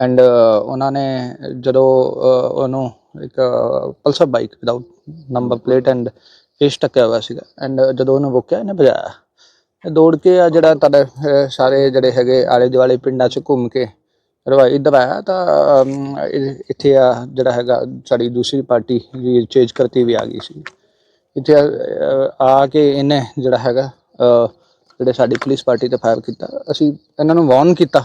And uh, ਉਹਨਾਂ ਨੇ ਜਦੋਂ uh, ਉਹਨੂੰ ਇੱਕ Pulsar bike without number plate and face ਟੱਕਿਆ ਹੋਇਆ ਸੀਗਾ। ਐਂਡ uh, ਜਦੋਂ ਉਹਨੂੰ ਰੋਕਿਆ, ਇਹਨੇ ਭਜਾਇਆ। ਇਹ ਦੌੜ ਕੇ ਆ ਜਿਹੜਾ ਤੁਹਾਡੇ ਸਾਰੇ ਜਿਹੜੇ ਹੈਗੇ ਆਲੇ ਦੁਆਲੇ ਪਿੰਡਾਂ 'ਚ ਘੁੰਮ ਕੇ ਰਵਾ ਇੱਧਰ ਆਇਆ ਤਾਂ ਇੱਥੇ ਆ ਜਿਹੜਾ ਹੈਗਾ, ਸਾਡੀ ਦੂਸਰੀ ਪਾਰਟੀ ਵੀ ਚੇਂਜ ਕਰਤੀ ਵੀ ਆ ਗਈ ਸੀ। ਇੱਥੇ ਆ ਕੇ ਇਹਨੇ ਜਿਹੜਾ ਹੈਗਾ ਜਿਹੜੇ ਸਾਡੀ ਪੁਲਿਸ ਪਾਰਟੀ ਤੇ ਫਾਇਰ ਕੀਤਾ। ਅਸੀਂ ਇਹਨਾਂ ਨੂੰ ਵਾਰਨ ਕੀਤਾ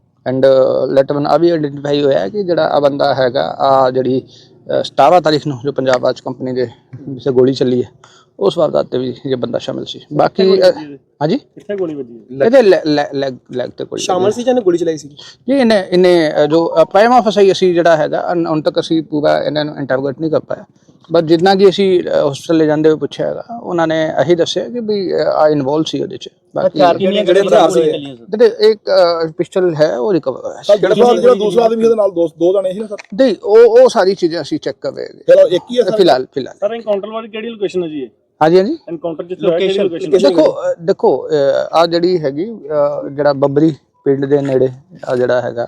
ਐਂਡ ਲੈਟਰ ਵਨ ਆ ਵੀ ਆਇਡੈਂਟੀਫਾਈ ਹੋਇਆ ਹੈ ਕਿ ਜਿਹੜਾ ਆ ਬੰਦਾ ਹੈਗਾ ਆ ਜਿਹੜੀ ਅਹ, 17 ਤਾਰੀਖ ਨੂੰ ਜੋ ਪੰਜਾਬ ਰਾਜ ਕੰਪਨੀ ਦੇ ਜਿਸੇ ਗੋਲੀ ਚੱਲੀ ਹੈ ਉਸ ਵਾਰਦਾਤ ਤੇ ਵੀ ਇਹ ਬੰਦਾ ਸ਼ਾਮਿਲ ਸੀ ਬਾਕੀ ਹਾਂਜੀ ਕਿੱਥੇ ਗੋਲੀ ਵੱਜੀ? ਇਹਦੇ ਲੈਗ ਲੈਗ ਤੇ ਗੋਲੀ ਸ਼ਾਮਲ ਸੀ ਜਾਂ ਇਹਨੇ ਗੋਲੀ ਚਲਾਈ ਸੀ ਜੀ ਇਹਨੇ ਇਹਨੇ ਜੋ ਪ੍ਰਾਈਮ ਆਫ ਸਹੀ ਅਸੀਂ ਜਿਹੜਾ ਹੈਗਾ ਹੁਣ ਤੱਕ ਅਸੀਂ ਪੂਰਾ ਇਹਨਾਂ ਨੂੰ ਇੰਟਰੋਗੇਟ ਨਹੀਂ ਕਰ ਪਾਇਆ ਬਟ ਜਿੰਨਾ ਕਿ ਅਸੀਂ ਹਸਪੀਟਲ ਲੈ ਜਾਂਦੇ ਹੋਏ ਪੁੱਛਿਆ ਹੈਗਾ ਉਹਨਾਂ ਨੇ ਇਹੀ ਦੱਸਿਆ ਕਿ ਵੀ ਆ ਇਨਵੋਲਵ ਸੀ ਉਹਦੇ ਚ। ਬਾਕੀ ਕਿੰਨੀਆਂ ਜਿਹੜੇ ਗੋਲੀਆਂ ਹਥਿਆਰ ਸੀ ਜਿਹੜੇ ਇੱਕ ਪਿਸਟਲ ਹੈ ਉਹ ਰਿਕਵਰ ਹੋਇਆ ਸੀ। ਜਿਹੜਾ ਸਰ ਜਿਹੜਾ ਦੂਸਰਾ ਆਦਮੀ ਉਹਦੇ ਨਾਲ ਦੋ ਦੋ ਜਣੇ ਸੀ ਨਾ ਸਰ? ਨਹੀਂ ਉਹ ਉਹ ਸਾਰੀ ਚੀਜ਼ਾਂ ਅਸੀਂ ਚੈੱਕ ਕਰ ਰਹੇ ਉਹ ਇੱਕ ਹੀ ਹੈ ਹਾਂ ਫਿਲਹਾਲ ਫਿਲਹਾਲ। ਸਰ ਐਨਕਾਊਂਟਰ ਵਾਲੀ ਕਿਹੜੀ ਲੋਕੇਸ਼ਨ ਹੈ ਜੀ ਇਹ? ਹਾਂਜੀ ਹਾਂਜੀ। ਐਨਕਾਊਂਟਰ ਜਿੱਥੇ ਹੋਇਆ ਕਿਹੜੀ ਲੋਕੇਸ਼ਨ ਦੇਖੋ ਅ, ਦੇਖੋ ਆ ਜਿਹੜੀ ਹੈਗੀ ਜਿਹੜਾ ਬੱਬਰੀ ਪਿੰਡ ਦੇ ਨੇੜੇ ਆ ਜਿਹੜਾ ਹੈਗਾ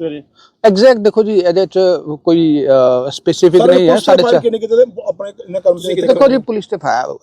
ਸਵੇਰੇ? ਐਗਜ਼ੈਕਟ ਦੇਖੋ ਜੀ ਇਹਦੇ ਚ ਕੋਈ ਸਪੈਸੀਫਿਕ ਨਹੀਂ ਹੈ ਸਾਡੇ ਚ ਕਿੰਨੇ ਕਿਤੇ ਆਪਣੇ ਇਹਨਾਂ ਕਰਮ ਦੇਖੋ ਜੀ ਪੁਲਿਸ ਤੇ ਫਾਇਰ